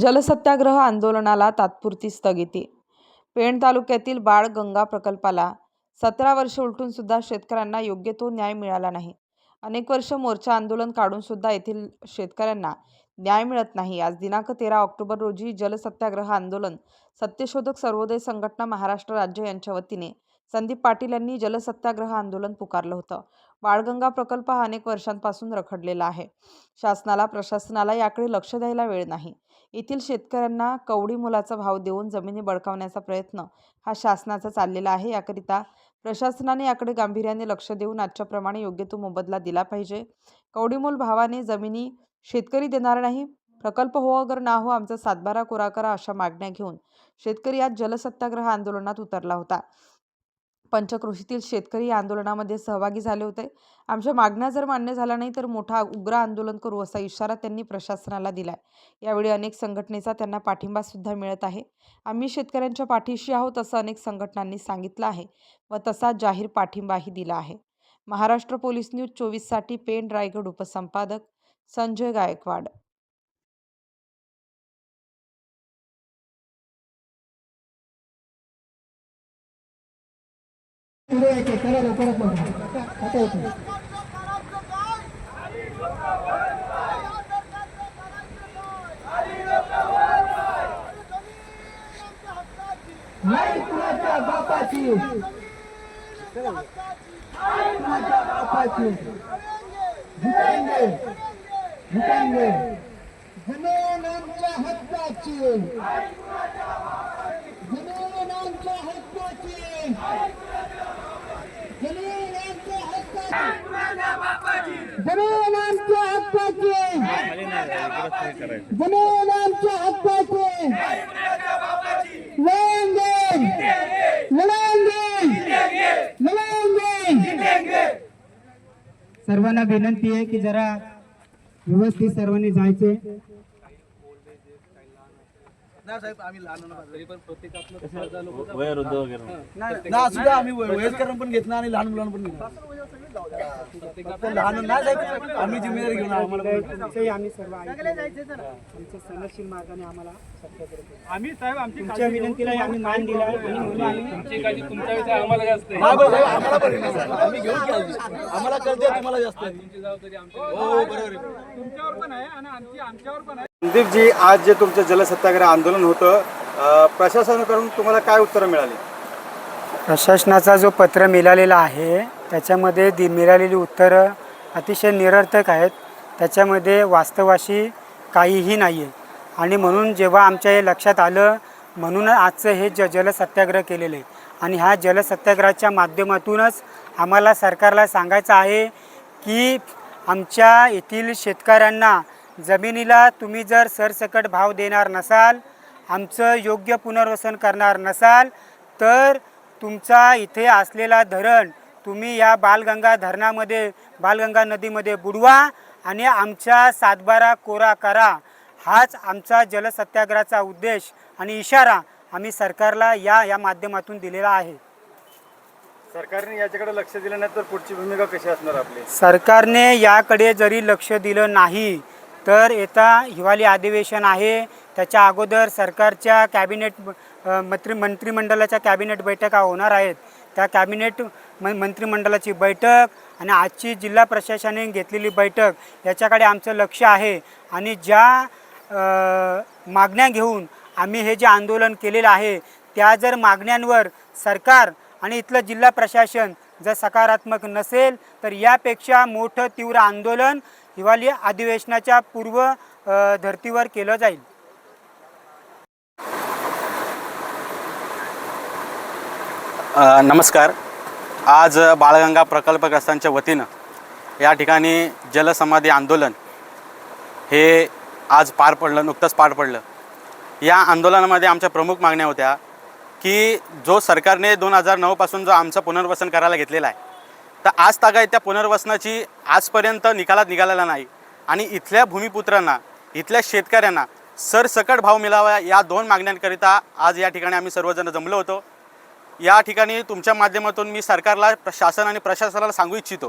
जलसत्याग्रह आंदोलनाला तात्पुरती स्थगिती. पेण तालुक्यातील बाळ गंगा प्रकल्पाला सतरा वर्ष उलटून सुद्धा शेतकऱ्यांना योग्य तो न्याय मिळाला नाही. अनेक वर्ष मोर्चा आंदोलन काढून सुद्धा येथील शेतकऱ्यांना न्याय मिळत नाही. आज दिनांक तेरा ऑक्टोबर रोजी जलसत्याग्रह आंदोलन सत्यशोधक सर्वोदय संघटना महाराष्ट्र राज्य यांच्या वतीने संदीप पाटील यांनी जलसत्याग्रह आंदोलन पुकारलं होतं. बाळगंगा प्रकल्प हा अनेक वर्षांपासून रखडलेला आहे. शासनाला प्रशासनाला याकडे लक्ष द्यायला वेळ नाही. येथील शेतकऱ्यांना कवडी मुलाचा भाव देऊन जमिनी बळकावण्याचा प्रयत्न हा शासनाचा चाललेला आहे. याकरिता प्रशासनाने याकडे गांभीर्याने लक्ष देऊन आजच्याप्रमाणे योग्य तो मोबदला दिला पाहिजे. कवडीमोल भावाने जमिनी शेतकरी देणार नाही. प्रकल्प हो अगर ना हो आमचा सातबारा कोरा करा अशा मागण्या घेऊन शेतकरी आज जलसत्याग्रह आंदोलनात उतरला होता. पंचक्रोशीतील शेतकरी आंदोलनामध्ये सहभागी झाले होते. आमच्या मागण्या जर मान्य झाल्या नाही तर मोठा उग्र आंदोलन करू असा इशारा त्यांनी प्रशासनाला दिलाय. यावेळी अनेक संघटनेचा त्यांना पाठिंबा सुद्धा मिळत आहे. आम्ही शेतकऱ्यांच्या पाठीशी आहोत असं अनेक संघटनांनी सांगितलं आहे व तसा जाहीर पाठिंबाही दिला आहे. महाराष्ट्र पोलीस न्यूज चोवीससाठी पेण रायगड उपसंपादक संजय गायकवाड. पुढे एक एक करा लवकरात लवकर आता येतो. नाही कुणाच्या बापाची. कुणाच्या बापाची. झुकेंगे झुकेंगे जमीन आमच्या हक्काची. जमीन आमच्या हक्काची जमीन आमच्या हक्काची जमीन आमच्या हक्काचे. जमीन आमच्या हक्काचे. लढून दे. लढून लढेंगे लढून लढेंगे सर्वांना विनंती आहे की जरा व्यवस्थित सर्वांनी जायचे. वयोवृद्ध वगैरे ना सुद्धा आम्ही वय- वयस्कर पण घेत नाही आणि लहान मुलांना पण घेत फक्त लहान नाही साहेब आम्ही जिम्मेदारी घेऊन आम्हाला पण- आम्ही सर्व ऐकले तुमच्या सनदशील मार्गाने आम्हाला सत्य करतो. आम्ही तुमच्या विनंतीला आम्ही मान दिला. आणि म्हणून आम्ही काळजी तुमच्या विषयी आम्हाला जास्त आहे. हा पण ना. आम्ही घेऊन आम्हाला कळते तुम्हाला जास्त आहे. तुमची जबाबदारी आमच्या हो बरोबर आहे. तुमच्यावर पण आहे आणि आमची आमच्यावर पण आहे. संदीपजी आज जे तुमचं जलसत्याग्रह आंदोलन होतं प्रशासनाकडून तुम्हाला काय उत्तरं मिळाली? प्रशासनाचा जो पत्र मिळालेला आहे त्याच्यामध्ये दि मिळालेली उत्तरं अतिशय निरर्थक आहेत. त्याच्यामध्ये वास्तवाशी काहीही नाही आहे आणि म्हणून जेव्हा आमच्या हे लक्षात आलं म्हणून आजचं हे ज जलसत्याग्रह केलेलं आहे. आणि ह्या जलसत्याग्रहाच्या माध्यमातूनच आम्हाला सरकारला सांगायचं आहे की आमच्या येथील शेतकऱ्यांना जमिनीला तुम्ही जर सरसकट भाव देणार नसाल आमचं योग्य पुनर्वसन करणार नसाल तर तुमचा इथे असलेला धरण तुम्ही या बालगंगा धरणामध्ये बालगंगा नदीमध्ये बुडवा आणि आमच्या सातबारा कोरा करा. हाच आमचा जलसत्याग्रहाचा उद्देश आणि इशारा आम्ही सरकारला या या माध्यमातून दिलेला आहे. सरकारने याच्याकडे लक्ष दिलं नाही तर पुढची भूमिका कशी असणार आपली? सरकारने याकडे जरी लक्ष दिलं नाही तर येता हिवाळी अधिवेशन आहे. त्याच्या अगोदर सरकारच्या कॅबिनेट मंत्री मंत्रिमंडळाच्या कॅबिनेट बैठका होणार आहेत. त्या कॅबिनेट म मंत्रिमंडळाची बैठक आणि आजची जिल्हा प्रशासनाने घेतलेली बैठक याच्याकडे आमचं लक्ष आहे. आणि ज्या मागण्या घेऊन आम्ही हे जे आंदोलन केलेलं आहे त्या जर मागण्यांवर सरकार आणि इथलं जिल्हा प्रशासन जर सकारात्मक नसेल तर यापेक्षा मोठं तीव्र आंदोलन हिवाळी अधिवेशनाच्या पूर्व धर्तीवर केलं जाईल. नमस्कार. आज बाळगंगा प्रकल्पग्रस्तांच्या वतीनं या ठिकाणी जलसमाधी आंदोलन हे आज पार पडलं नुकतंच पार पडलं. या आंदोलनामध्ये आमच्या प्रमुख मागण्या होत्या की जो सरकारने दोन हजार नऊपासून जो आमचं पुनर्वसन करायला घेतलेला आहे तर आज तागायत त्या पुनर्वसनाची आजपर्यंत निकालात निघालेला नाही. आणि इथल्या भूमिपुत्रांना इथल्या शेतकऱ्यांना सरसकट भाव मिळावा या दोन मागण्यांकरिता आज या ठिकाणी आम्ही सर्वजण जमलो होतो. या ठिकाणी तुमच्या माध्यमातून मी सरकारला शासन आणि प्रशासनाला सांगू इच्छितो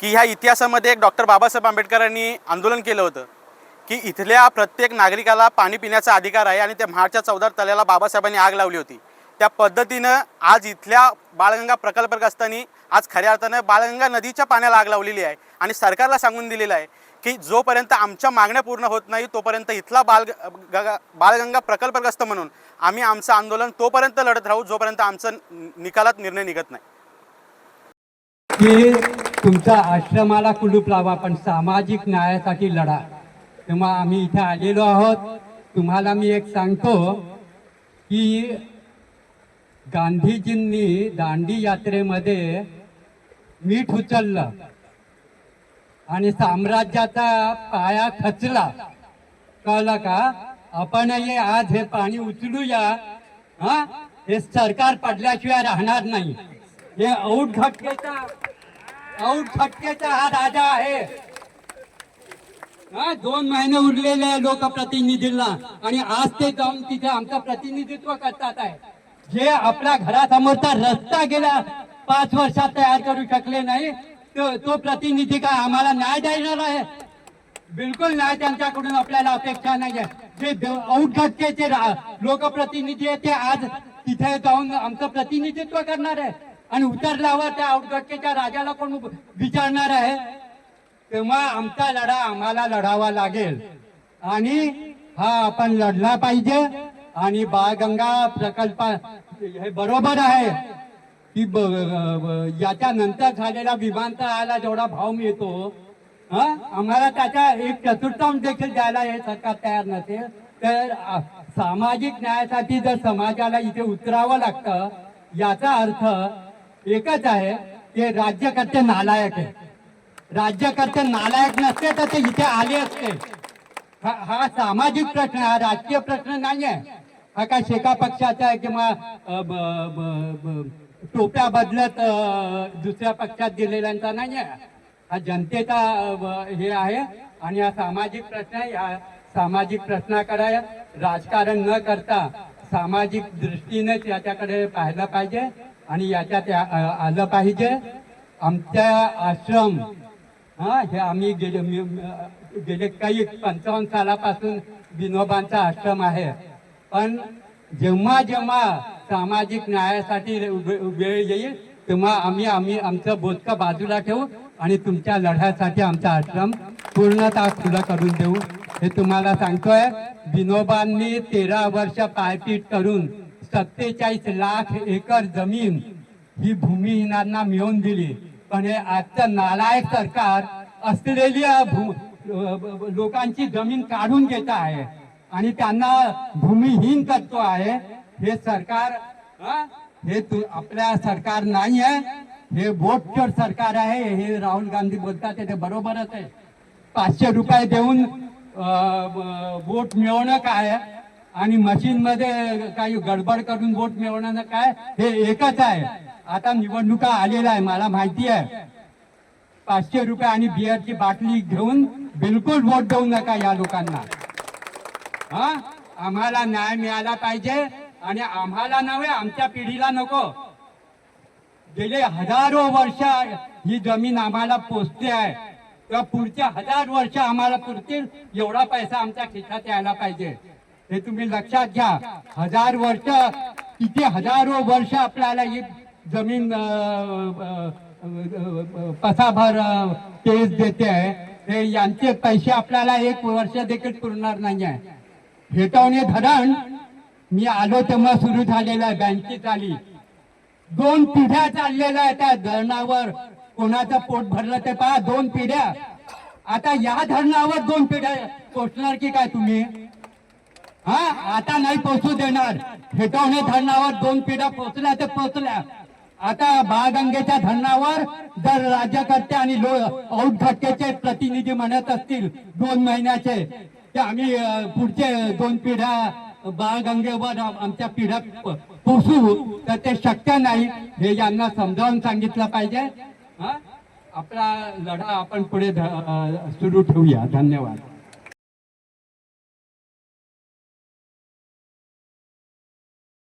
की ह्या इतिहासामध्ये एक डॉक्टर बाबासाहेब आंबेडकरांनी आंदोलन केलं होतं की इथल्या प्रत्येक नागरिकाला पाणी पिण्याचा अधिकार आहे आणि त्या महाडच्या चौदार तल्याला बाबासाहेबांनी आग लावली होती. त्या पद्धतीनं आज इथल्या बाळगंगा प्रकल्पग्रस्तांनी आज खऱ्या अर्थानं बाळगंगा नदीच्या पाण्याला आग लावलेली आहे. आणि सरकारला सांगून दिलेलं आहे की जोपर्यंत आमच्या मागण्या पूर्ण होत नाही तोपर्यंत इथला बाल बाळगंगा प्रकल्पग्रस्त म्हणून आम्ही आमचं आंदोलन तोपर्यंत लढत राहू जोपर्यंत आमचं निकालात निर्णय निघत नाही. की तुमचा आश्रमाला कुलूप लावा पण सामाजिक न्यायासाठी लढा. तेव्हा आम्ही इथे आलेलो आहोत. तुम्हाला मी एक सांगतो की गांधीजींनी दांडी यात्रेमध्ये मीठ उचललं आणि साम्राज्याचा पाया खचला. कळलं का? आपण हे आज हे पाणी उचलूया. हा? हे सरकार पडल्याशिवाय राहणार नाही. हे औट घटकेचा औट घटकेचा हा राजा आहे. हा दोन महिने उरलेले लोकप्रतिनिधींना आणि आज ते जाऊन तिथे आमचं प्रतिनिधित्व करतात आहे. जे आपल्या घरासमोरचा रस्ता गेला पाच वर्षात तयार करू शकले नाही तो तो प्रतिनिधी काय आम्हाला न्याय देणार आहे? बिलकुल न्याय त्यांच्याकडून आपल्याला अपेक्षा नाही आहे जे औटघटकेचे लोकप्रतिनिधी आहे ते आज तिथे जाऊन आमचं प्रतिनिधित्व करणार आहे. आणि उतरल्यावर त्या औटघटकेच्या राजाला कोण विचारणार आहे? तेव्हा आमचा लढा आम्हाला लढावा लागेल. आणि हा आपण लढला पाहिजे. आणि बाळगंगा प्रकल्प हे बरोबर आहे. की ब- याच्या नंतर झालेला विमानतळाला जेवढा भाव मिळतो हा आम्हाला त्याच्या एक चतुर्थांश देखील द्यायला हे सरकार तयार नसेल तर सामाजिक न्यायासाठी जर समाजाला इथे उतरावं लागतं याचा अर्थ एकच आहे की राज्यकर्ते नालायक आहे राज्यकर्ते नालायक नसते तर ते इथे आले असते. हा सामाजिक प्रश्न हा राजकीय प्रश्न नाही आहे हा काय शेका पक्षाचा आहे किंवा ब- ब- टोप्या बदलत दुसऱ्या पक्षात गेलेल्यांचा नाही आहे हा जनतेचा हे आहे. आणि हा सामाजिक प्रश्न आहे. या सामाजिक प्रश्नाकडे राजकारण न करता सामाजिक दृष्टीनेच याच्याकडे पाहिलं पाहिजे आणि याच्यात या- आलं पाहिजे. आमच्या आश्रम हा हे आम्ही गेले गेले काही पंचावन्न सालापासून विनोबांचा आश्रम आहे. पण जेव्हा जेव्हा सामाजिक न्यायासाठी वेळ येईल तेव्हा आम्ही आम्ही आमचं बोधकं बाजूला ठेवू आणि तुमच्या लढ्यासाठी आमचा आश्रम पूर्णतः खुला करून देऊ. हे तुम्हाला सांगतोय विनोबांनी तेरा वर्ष पायपीट करून सत्तेचाळीस लाख एकर जमीन ही भूमिहीनांना मिळवून दिली. पण हे आजचं नालायक सरकार असलेल्या भू लोकांची जमीन काढून घेत आहे. आणि त्यांना भूमिहीन तत्व आहे. हे सरकार हे? तु- आपल्या सरकार नाही आहे. हे वोटचोर सरकार आहे. हे राहुल गांधी बोलतात ते बरोबरच आहे. पाचशे रुपये देऊन वोट मिळवणं काय आणि मशीन मध्ये काही गडबड करून वोट मिळवणं काय? हे एकच आहे. आता निवडणुका आलेल्या आहे मला माहिती आहे. पाचशे रुपये आणि बिअरची बाटली घेऊन बिलकुल वोट देऊ नका या लोकांना. हा? आम्हाला न्याय मिळाला पाहिजे आणि आम्हाला नव्हे आमच्या पिढीला नको. गेले हजारो वर्ष ही जमीन आम्हाला पोचते आहे. किंवा पुढचे हजार वर्ष आम्हाला पुरतील एवढा पैसा आमच्या खिशात यायला पाहिजे. हे तुम्ही लक्षात घ्या. हजार वर्ष किती हजारो वर्ष आपल्याला ही जमीन पसाभर केस देते आहे. हे यांचे पैसे आपल्याला एक वर्ष देखील पुरणार नाही आहे हेटवणे धरण मी आलो तेव्हा सुरू झालेलं आहे बँकेत आली दोन पिढ्या चाललेल्या आहेत त्या धरणावर. कोणाचं पोट भरलं ते पहा दोन पिढ्या. आता या धरणावर दोन पिढ्या पोचणार की काय तुम्ही? हा आता नाही पोचू देणार. फेटवणे धरणावर दोन पिढ्या पोचल्या ते पोचल्या. आता बाळगंगेच्या धरणावर जर राज्यकर्ते आणि लो औटघटकेचे प्रतिनिधी म्हणत असतील दोन महिन्याचे की आम्ही पुढचे दोन पिढ्या बाळ गंगेवर आमच्या पिढ्या पोसू. तर ते शक्य नाही. हे यांना समजावून सांगितलं पाहिजे. आपला लढा आपण पुढे सुरू ठेवूया. धन्यवाद.